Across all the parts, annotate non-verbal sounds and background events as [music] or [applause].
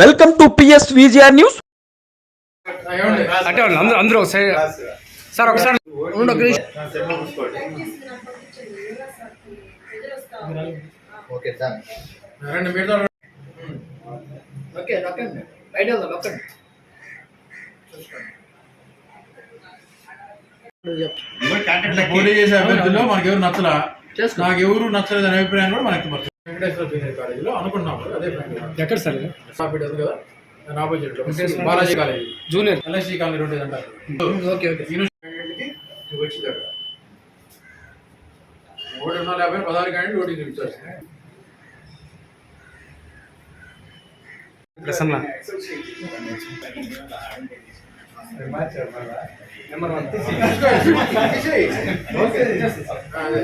Welcome to PS VGR news. అంటే అందరూ అందరూ ఒకసారి సార్ ఒకసారి. ఓకే డన్ రెండు మీటర్లు ఓకే నొక్కండి. బయట వెళ్దాం నొక్కండి. అంటే పోటీ చేసే అభ్యర్థుల్లో మనకి ఎవరు నచ్చలా? చేసుకో. నాకు ఎవరు నచ్చలేదు అనే అభిప్రాయం కూడా మనకి వెంకటేశ్వర జూనియర్ కాలేజీలో అనుకున్నాం అదే ఎక్కడ సార్ ఉంది కదా దాని ఆపోజిట్లో Balaji college. Junior. LIC colony రెండు అంటారు ఓకే ఓకే. యూనివర్సిటీకి నువ్వు వందల యాభై పదహారు క్యాండిడేట్ ఓటింగ్ ప్రసన్న.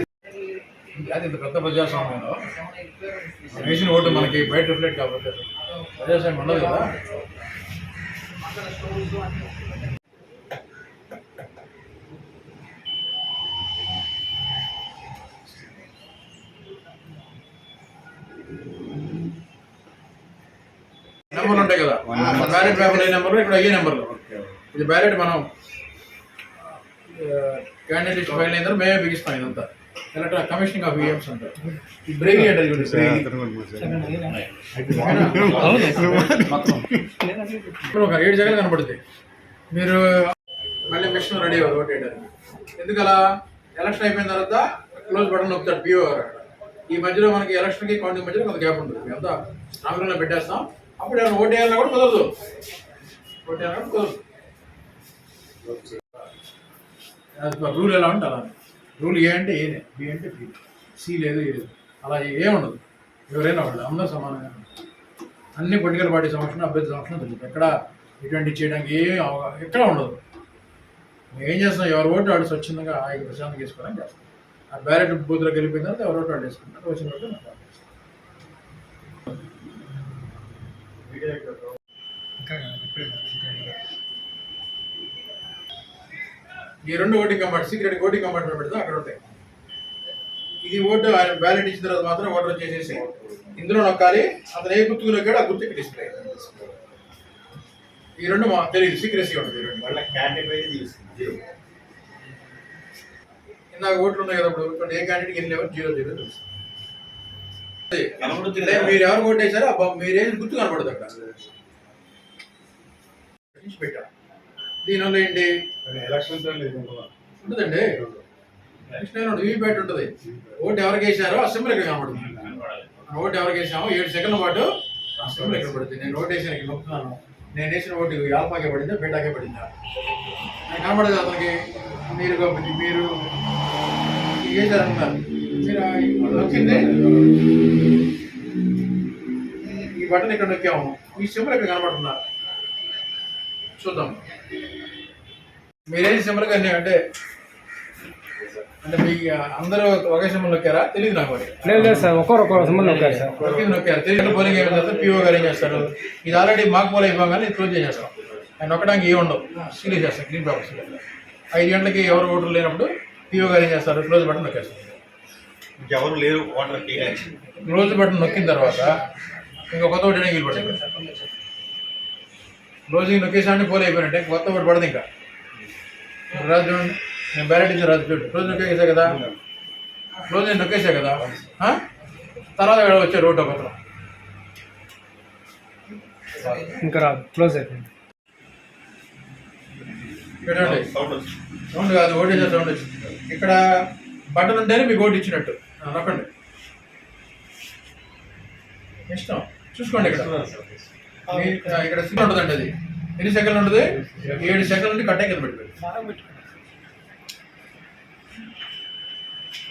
[laughs] అది ఇంత పెద్ద ప్రజాస్వామ్యంలో వేసిన ఓటు మనకి బయట రిఫ్లెక్ట్ కాకపోతే ప్రజాస్వామ్యం ఉండదు కదా? నెంబర్లు ఉంటాయి కదా. బ్యాలెట్ పేపర్ ఏ నెంబర్ ఇక్కడ అయ్యే నెంబర్లు ఇది బ్యాలెట్ మనం క్యాండిడేట్ లిస్ట్ ఫైల్ అయిన తర్వాత మేమే బిగిస్తాం ఇదంతా. ఎలక్ట్రా కమిషనింగ్ ఆఫ్ ఈఎంస్ అంటారు. ఈ బ్రేకింగ్ అంటే ఇది ఇప్పుడు ఒక ఏడు జగన్ కనబడుతుంది మీరు మళ్ళీ మిషన్ రెడీ అవ్వదు ఓట్ వేయడానికి. ఎందుకు అలా ఎలక్షన్ అయిపోయిన తర్వాత క్లోజ్ బటన్ నొక్కుతాడు పిఓ గారు. ఈ మధ్యలో మనకి ఎలక్షన్కి కౌంటింగ్ మధ్యలో కొంత గ్యాప్ ఉంటుంది. స్ట్రాంగ్ రూమ్లో పెట్టేస్తాం. అప్పుడు ఏమైనా ఓట్ వేయాలన్నా కూడా కుదరదు. ఓట్ వేయాలన్నా కుదరదు. రూల్ ఎలా ఉంటే అలా రూల్ ఏ అంటే ఏనే బి అంటే బి సి లేదు ఏ లేదు. అలా ఏముండదు ఎవరైనా వాళ్ళు అందరూ సమానంగా అన్ని పొలిటికల్ పార్టీ సమక్షంలో అభ్యర్థి సమక్షంలో తెలుస్తుంది ఎక్కడ ఇటువంటి చేయడానికి ఏం అవగా- ఎక్కడ ఉండదు. మేము ఏం చేస్తాం ఎవరు ఓటు వాడు స్వచ్ఛందంగా ఆయన ప్రశాంతంగా వేసుకోవాలని చేస్తాం ఆ బ్యాలెట్ బూత్లో గెలిపిన తర్వాత ఎవరు ఓటు వాడు వేసుకుంటారు వచ్చిన ఇప్పుడే ఇంకా ఈ రెండు voting compart secret voting compartment పెడితే అక్కడ ఉంటాయి. ఇది ఓటు ఆయన బ్యాలెట్ ఇచ్చిన తర్వాత మాత్రం ఓటర్ చేసేసి ఇందులో నొక్కాలి అతను ఏ గుర్తుకు నొక్కాడు ఆ గుర్తుకి డిస్ప్లే ఈ రెండు మా తెలియదు సీక్రెసీ ఉంటుంది ఈ రెండు. తీసుకుంది ఇందాక ఓట్లు ఉన్నాయి కదా ఇప్పుడు ఏ క్యాండిడేట్ ఎన్ని లెవెల్ జీరో జీరో తెలుసు. మీరు ఎవరు బొమ్మ- మీరేం గుర్తు కనపడదు అక్కడ. తీసి పెట్టాం దీనివల్ల ఏంటి? ఉంటుందండి. వీవీప్యాట్ ఉంటుంది. ఓటు ఎవరికి వేసారో ఇక్కడ కనపడుతుంది ఓటు ఎవరికి వేసామో ఏడు సెకండ్ల పాటు ఆ సింబల్ ఇక్కడ పడుతుంది నేను ఓటు వేసాను ఇక్కడ నొక్కుతున్నాను నేను వేసిన ఓటు ఆల్ఫాకే పడిందా బీటాకే పడిందా? నాకు కనపడదు అతనికి. మీరు మీరు వేసారన్నారు మీరు నొక్కింది. ఈ బటన్ ఇక్కడ నొక్కాము. ఈ సింబల్ ఇక్కడ కనబడుతుందా? చూద్దాం. మీరేం సింబల్ కానీ అంటే అంటే మీ అందరూ ఒకే సింబల్ నొక్కారా? తెలియదు నాకు మరి లేదు లేదు సార్ ఒక్కొరు ఒక్కొక్క సంబంధం నొక్కారు సార్. నొక్కింది నొక్కారు. తెలియదు పోలింగ్ ఏమైనా చేస్తారు? పిఓ గారు ఏం చేస్తారు? ఇది ఆల్రెడీ మాకు పోల్ అయిపోగానే ఇది క్లోజ్ చేసేస్తాం. ఆయన నొక్కడానికి ఏ ఉండవు. సీల్ చేస్తాం గ్రీన్ పేపర్స్ ఐదు గంటలకి ఎవరు ఓటర్ లేనప్పుడు పిఓ గారు ఏం చేస్తారు? క్లోజ్ బటన్ నొక్కేస్తారు. ఎవరు లేరు వాటర్ చేయడానికి క్లోజ్ బటన్ నొక్కిన తర్వాత ఇంకా కొత్త ఒకటి వీలు పడుతుంది క్లోజింగ్ నొక్కేసాన్ని పోల్ అయిపోయినట్టే కొత్త ఒకటి పడదు ఇంకా. రాజు చూడండి నేను బ్యాలెట్ ఇచ్చి రాజు చూడు. క్లోజ్ నొక్కేసా కదా? క్లోజ్ నేను నొక్కేసా కదా? తర్వాత వచ్చే రోడ్ ఒకరు ఇంకా రాదు. క్లోజ్ అయిపోయింది. చూడండి సౌండ్ వస్తుంది సౌండ్ కాదు ఓటేసే సౌండ్ వచ్చింది. ఇక్కడ బటన్ ఉంటేనే మీకు ఓటు ఇచ్చినట్టు. నొక్కండి. ఇష్టం. చూసుకోండి ఇక్కడ. ఇక్కడ సిగ్నల్ ఉంటుందండి అది. ఎన్ని సెకండ్లు ఉంటుంది? ఏడు సెకండ్ల నుండి కట్టే కింద పెట్టుకోండి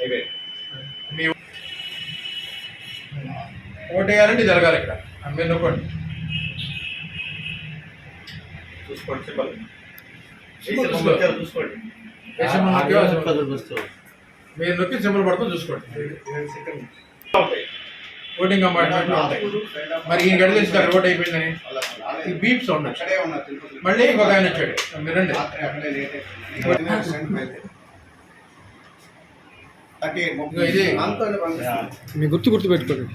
అయిపోయి. మీ ఓటు వేయాలంటే జరగాలి ఇక్కడ. మీరు నొక్కండి. చూసుకోండి సింబల్. చూసుకో. చూసుకోండి. మీరు నొక్కి సింబల్ పడుతుంది చూసుకోండి. ఓటింగ్ కంపార్ట్మెంట్ ఉంటాయి. మరి ఈ గడి తెలిసి అక్కడ ఓట్ అయిపోయిందని. ఈ బీప్ సౌండ్ వచ్చింది మళ్ళీ ఇంకొక ఆయన వచ్చాడు. మీరు ఇది. మీ గుర్తు గుర్తు పెట్టుకోండి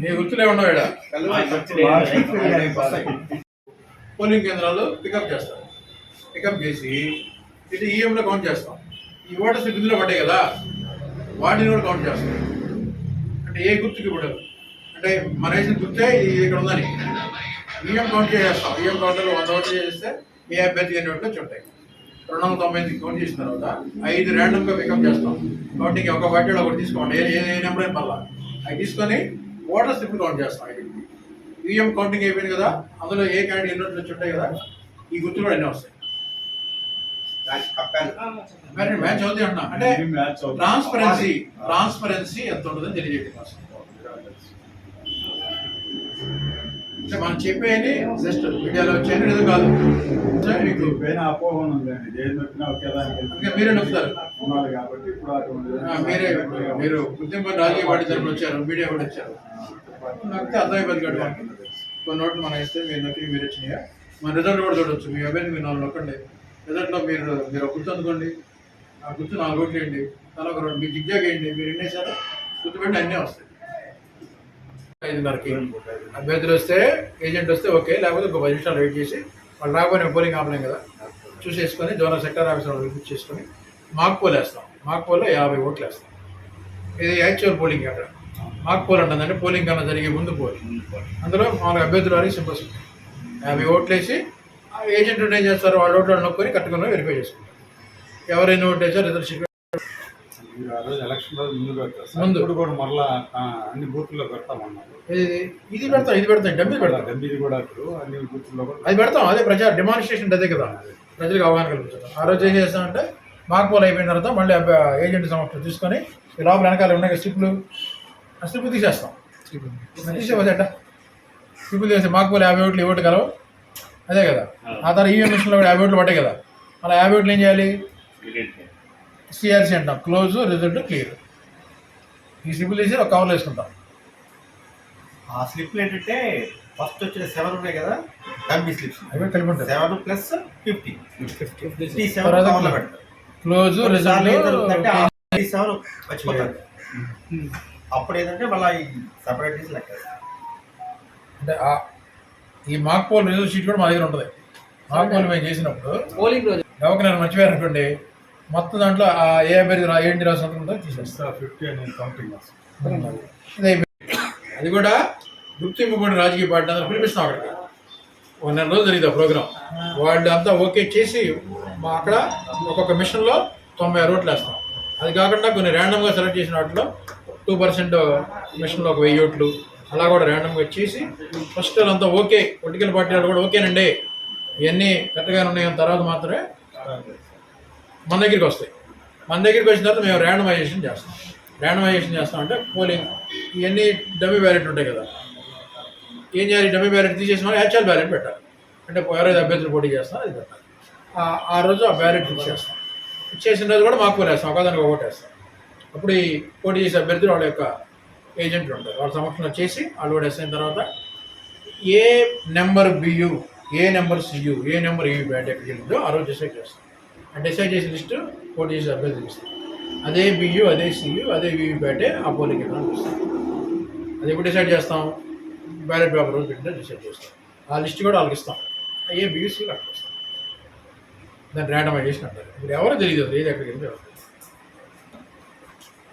నీ గుర్తులే ఉండవు ఈడ పోలింగ్ కేంద్రాల్లో పికప్ చేస్తారు. పికప్ చేసి ఇటు ఈఎంలో కౌంట్ చేస్తాం. ఈ ఓటర్స్ ఇందులో పడ్డాయి కదా వాటిని కూడా కౌంట్ చేస్తాం. అంటే ఏ గుర్తుకి పడదు అంటే మన వేసిన గుర్తే ఇక్కడ ఉందని. ఈఎం కౌంట్ చేసేస్తాం. ఈఎం కౌంటర్లో వంద ఓట్లు చేస్తే ఏ అభ్యర్థి ఎన్ని ఓట్లు వచ్చి ఉంటాయి? రెండు వందల తొంభై ఎనిమిది కౌంట్ చేసిన తర్వాత ఐదు ర్యాండమ్గా పికప్ చేస్తాం. కౌంటింగ్ ఒక పార్టీలో ఒకటి తీసుకోండి. ఏ ఏ నెంబర్ అయిన పర్లా. అవి తీసుకొని ఓటర్స్ ఇప్పుడు కౌంట్ చేస్తాం. ఐదు. ఈఎం కౌంటింగ్ అయిపోయింది కదా అందులో ఏ క్యాండిడేట్ ఎన్ని ఓట్లు వచ్చి ఉంటాయి కదా ఈ గుర్తులు కూడా మరి మ్యాచ్ అవుతాయి అంటున్నా అంటే ట్రాన్స్పరెన్సీ ట్రాన్స్పరెన్సీ ఎంత ఉంటుందని తెలియజేయడం కోసం మనం చెప్పేది జస్ట్ మీడియాలో వచ్చేది ఏదో కాదు సరే మీకు పైన అపోహం ఉందండి. దేని నొప్పినా ఒకేదానికి అందుకే మీరే నొప్పుతారు ఉన్నారు కాబట్టి ఇప్పుడు అటువంటి ఆ, మీరే మీరు ఉద్యమ రాజకీయ పార్టీ తరపున వచ్చారు మీడియా కూడా వచ్చారు. నాకు అర్థమైపోయింది కాబట్టి కొన్ని నోట్లు మనం ఇస్తే మీరు నొక్కి మీరు వచ్చినాయా మన రిజల్ట్ కూడా చూడొచ్చు. మీ అభ్యర్థి మీరు నాలుగు నొక్కండి. రిజల్ట్లో మీరు మీరు ఒక గుర్తు అందుకోండి ఆ గుర్తు నాలుగు ఓట్లు వేయండి. తర్వాత ఒక రెండు మీరు జిగ్జాగ్ వేయండి. మీరు ఎన్ని వేసారో గుర్తుపెట్టి అన్నీ వస్తాయి. ఐదున్నరకి అభ్యర్థులు వస్తే ఏజెంట్ వస్తే ఓకే. లేకపోతే ఒక పది నిమిషాలు వెయిట్ చేసి వాళ్ళు రాకపోయినా పోలింగ్ ఆపలేం కదా. చూసేసుకొని జోనల్ సెక్టర్ ఆఫీసర్ విజిట్ చేసుకొని మాక్ పోల్ వేస్తాం. మాక్ పోల్లో యాభై ఓట్లు వేస్తాం. ఇది యాక్చువల్ పోలింగ్ అక్కడ. మాక్ పోల్ అంటుందంటే పోలింగ్ కన్నా జరిగే ముందు పోలింగ్ అందులో మామూలుగా అభ్యర్థులు వారికి సింపుల్స్ యాభై ఓట్లు వేసి ఏజెంట్ ఏం చేస్తారు? వాళ్ళ ఓట్లు నొక్కొని కట్టుకుని వెరిఫై చేసుకుంటారు. ఎవరైనా ఓట్లు వేసారు ముందు. ఇప్పుడు కూడా మరలా అన్ని పెడతామన్నారు ఇది ఇది పెడతాం ఇది పెడతాం డబ్బి పెడతాం. కూడా ఇప్పుడు అన్ని బూత్ల్లో కూడా అది పెడతాం అదే ప్రచార డెమాన్స్ట్రేషన్ అదే కదా. ప్రజలకు అవగాహన కల్పించడం ఆ రోజు ఏం చేస్తామంటే మాకు పోల్ అయిపోయిన తర్వాత మళ్ళీ ఏజెంట్ సమక్షం తీసుకొని ఈ లోపల వెనకాల ఉన్నాయి కదా స్లిప్లు ఆ స్లిప్లు తీసేస్తాం. తీసేవద్దట స్లిప్లు తీస్తే మాకు పోల్ యాభై ఓట్లు ఈ ఓటు కలవు. అదే కదా. ఆ తర్వాత ఈవీఎం మిషన్లో కూడా యాభై ఓట్లు పట్టాయి కదా. మళ్ళీ యాభై ఓట్లు ఏం చేయాలి? సిఆర్సీ అంటాం. Close result clear. ఈ స్లిప్లు తీసి ఒక కవర్లో వేసుకుంటాం. ఆ స్లిప్లు ఏంటంటే ఫస్ట్ వచ్చిన సెవెన్ ఉన్నాయి కదా డబ్బీ స్లిప్స్ అవి కలిపి ఉంటాయి seven plus fifty fifty seven తర్వాత కవర్లో పెడతారు. క్లోజ్ రిజల్ట్ సెవెన్ మర్చిపోతారు అప్పుడు ఏంటంటే మళ్ళీ సపరేట్ తీసి లెక్క అంటే ఆ- ఈ మాక్ పోల్ రిజల్ట్ షీట్ కూడా మా దగ్గర ఉంటుంది. మాక్ పోల్ మేము చేసినప్పుడు పోలింగ్ రోజు. ఎవరికైనా మర్చిపోయారు అనుకోండి మొత్తం దాంట్లో ఆ ఏ అభ్యర్థి రా- ఏంటి రాసి ఉంటుందో తీసేస్తారు ఫిఫ్టీ అనేది కౌంటింగ్ అదే అది కూడా గుర్తింపుబడిన రాజకీయ పార్టీ అందరూ పిలిపిస్తాం అక్కడికి. ఒక నెల రోజులు జరిగింది ఆ ప్రోగ్రామ్ వాళ్ళు అంతా ఓకే చేసి మా అక్కడ ఒక్కొక్క మిషన్లో తొంభై ఆరు ఓట్లు వేస్తాం. అది కాకుండా కొన్ని ర్యాండమ్గా సెలెక్ట్ చేసిన వాటిలో టూ పర్సెంట్ మిషన్లో ఒక వెయ్యి ఓట్లు అలా కూడా ర్యాండమ్గా వచ్చేసి ఫస్ట్ అంతా ఓకే పొలిటికల్ పార్టీ వాళ్ళు కూడా ఓకేనండి ఇవన్నీ కరెక్ట్గా ఉన్నాయని తర్వాత మాత్రమే మన దగ్గరికి వస్తాయి. మన దగ్గరికి వచ్చిన తర్వాత మేము ర్యాండమైజేషన్ చేస్తాం. ర్యాండమైజేషన్ చేస్తాం అంటే పోలింగ్ ఇవన్నీ డమ్మీ బ్యాలెట్ ఉంటాయి కదా. ఏం చేయాలి? డమ్మీ బ్యాలెట్ తీసేసిన వాళ్ళు యాక్చువల్ బ్యాలెట్ పెట్టాలి. అంటే ఎవరైతే అభ్యర్థులు పోటీ చేస్తారో అది పెట్టాలి. ఆ- రోజు ఆ బ్యాలెట్ ఫిక్స్ చేస్తాం ఫిక్స్ చేసిన రోజు కూడా మాకు పోలేస్తాం ఒకదానికి ఒకటి వేస్తాం. అప్పుడు ఈ పోటీ చేసే అభ్యర్థులు వాళ్ళ యొక్క ఏజెంట్లు ఉంటారు. వాళ్ళ సమక్షంలో చేసి వాళ్ళు కూడా వేసిన తర్వాత ఏ నెంబర్ బియు ఏ నెంబర్ సియు ఏ నెంబర్ ఈ బ్యాట్ ఎక్కడికి ఆ రోజు డిసైడ్ చేస్తాం ఆ డిసైడ్ చేసిన లిస్టు పోటీ చేసి అభ్యర్థి ఇస్తాం అదే బియు అదే సియు అదే వివి బ్యాటే ఆ పోలింగ్ కేంద్రానికి ఇస్తాం అది ఎప్పుడు డిసైడ్ చేస్తాం? బ్యాలెట్ పేపర్ రోజు పెట్టిన డిసైడ్ చేస్తాం. ఆ లిస్ట్ కూడా వాళ్ళకి ఇస్తాం. ఏ బియూసీ అక్కడికి ఇస్తాం. దాన్ని ర్యాండమైజేషన్ అంటారు ఇప్పుడు ఎవరు తెలియదు ఏది ఎక్కడికి వెళ్ళి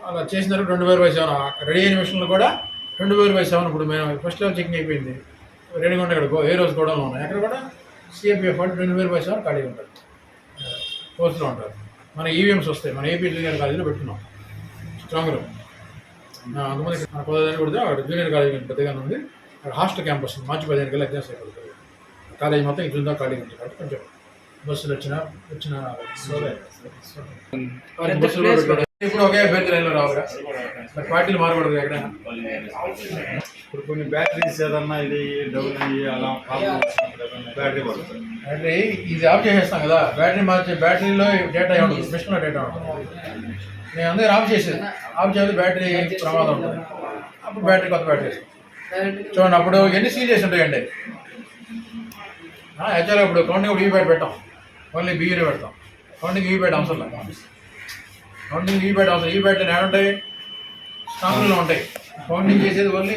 అలా చేసిన తర్వాత రెండు వేల సెవెన్. రెడీ అయిన మిషన్లు కూడా రెండు వేల సెవెన్ ఇప్పుడు మేము ఫస్ట్ లెవెల్ చెకింగ్ అయిపోయింది. రెడీగా ఇక్కడ గో- ఏ రోజు కూడా ఉన్నాయి అక్కడ కూడా సిఎపిఎఫ్ అంటే రెండు వేల సెవెన్ ఖాళీగా ఉంటారు. పోస్టులో ఉంటారు. మన ఈవీఎంస్ వస్తాయి మన ఏపీ జూనియర్ కాలేజీలో పెట్టుకున్నాం. Strong room. అంతమంది మన పదిహేను కొడితే అక్కడ జూనియర్ కాలేజ్ పెద్దగా ఉంది. అక్కడ హాస్టల్ క్యాంపస్ ఉంది. మార్చి పదిహేను కల్లా ఎగ్జామ్స్ అయిపోతుంది కాలేజ్ మొత్తం ఇట్లా ఖాళీగా ఉంటుంది కాబట్టి కొంచెం బస్సులు వచ్చిన వచ్చిన ఇప్పుడు ఒకే అభ్యర్థి లైన్లో రావుగా పార్టీలు మారకూడదు ఎక్కడైనా. ఇప్పుడు కొన్ని బ్యాటరీస్ ఏదన్నా ఇది డౌన్ అయ్యి అలా బ్యాటరీ పడుతుంది. బ్యాటరీ ఇది ఆఫ్ చేసేస్తాం కదా. బ్యాటరీ మార్చే బ్యాటరీలో డేటా ఉంటుంది మిషన్లో డేటా ఉంటుంది నేను అందరూ ఆఫ్ చేసేది. ఆఫ్ చేస్తే బ్యాటరీ ప్రమాదం ఉంటుంది. అప్పుడు బ్యాటరీ కొత్త బ్యాటరీ చూడండి అప్పుడు ఎన్ని సీల్ చేసి ఉంటాయండి? యాక్చువల్గా ఇప్పుడు కౌంటింగ్ కూడా ఈ బ్యాట్ పెట్టాం ఓన్లీ బియ్యూనే పెడతాం. కౌంటింగ్ ఈ బ్యాట్ అవసరం లేదు. కౌంటింగ్ ఈ బ్యాట్ అవసరం ఈ బ్యాట్ ఉంటాయి స్టాంపుల్లో ఉంటాయి. కౌంటింగ్ చేసేది ఓన్లీ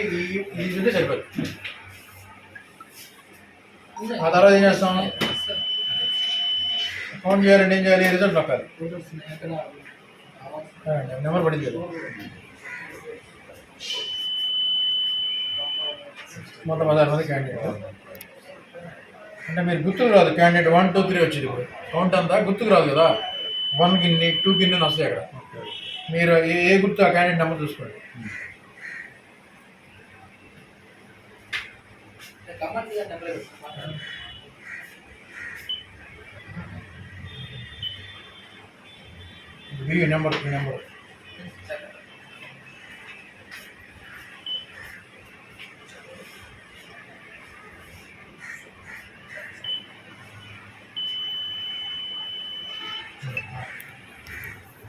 ఈ ఉంటే సరిపోదు. ఆ తర్వాత ఏం చేస్తాం? కౌంట్ చేయాలంటే ఏం చేయాలి? రిజల్ట్ నొక్కాలి. నెంబర్ పడింది మొత్తం పదహారు మంది క్యాండిడేట్ అంటే మీరు గుర్తుకు రాదు. క్యాండిడేట్ వన్ టూ త్రీ వచ్చింది ఇప్పుడు. కౌంట్ అంతా గుర్తుకు రాదు కదా. వన్ గిన్నె టూ గిన్నె వస్తాయి అక్కడ. మీరు ఏ ఏ గుర్తు ఆ క్యాండిడేట్ నెంబర్ చూసుకోండి. ఈ నెంబర్ నెంబర్.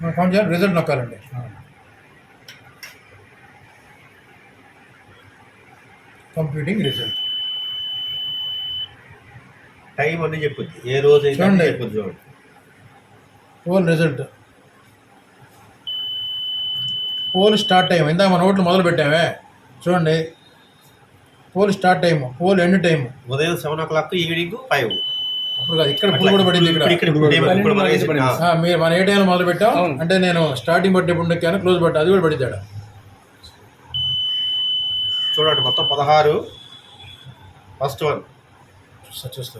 మనం కౌంట్ చేయాలి రిజల్ట్ నొక్కాలండి. కంప్యూటింగ్ రిజల్ట్ టైం అన్ని చెప్పుద్ది ఏ రోజు చూడండి. చెప్పుద్ది చూడండి. Poll result poll start time ఇందాక మన ఓట్లు మొదలు పెట్టామే. చూడండి. Poll start time poll end time ఉదయం seven o'clock evening five అప్పుడు కాదు ఇక్కడ పుల్ కూడా పడింది మీరు మన ఏ మొదలు పెట్టాం. అంటే నేను స్టార్టింగ్ బట్టి ఎప్పుడు నొక్కాను క్లోజ్ బట్టి అది కూడా ఆడ చూడండి మొత్తం పదహారు. ఫస్ట్ వన్ చూస్తా చూస్తా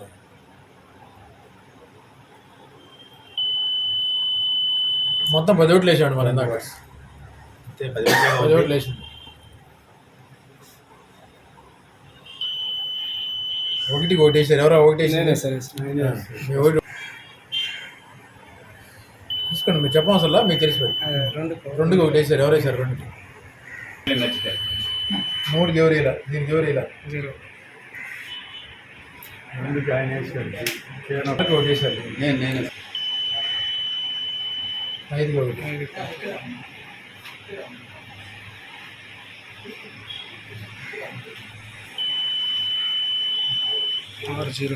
మొత్తం పది ఓట్లు వేసాడు మరి ఇందాక. పది. ఓట్లు వేసింది ఒకటికి ఒకటి వేసారు ఎవరో ఒకటి నేనే వేసారు సరే. మీ ఓటు చూసుకోండి మీరు చెప్పవసరం మీకు తెలిసిపోయి రెండు రెండుకి ఒకటి వేసారు ఎవరు వేసారు రెండుకి మూడుకి ఎవరు ఇలా దీనికి ఎవరు ఇలా జీరో. ఎందుకు ఆయన వేసాడు ఒకటికి ఒకటి వేసారు నేను నేను. ఐదుకి ఒకటి ఆరు జీరో.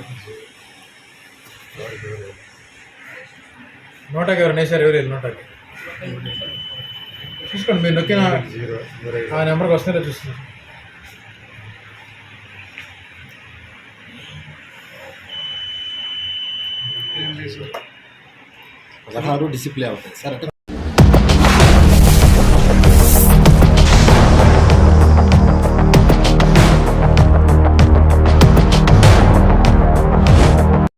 నోటాకి ఎవరు నేసారు ఎవరు నోటాకి? చూసుకోండి మీరు నొక్కిన జీరో ఆ నెంబర్కి వస్తుందో చూస్తున్నారు. పదహారు డిసిప్లే అవుతాయి. సార్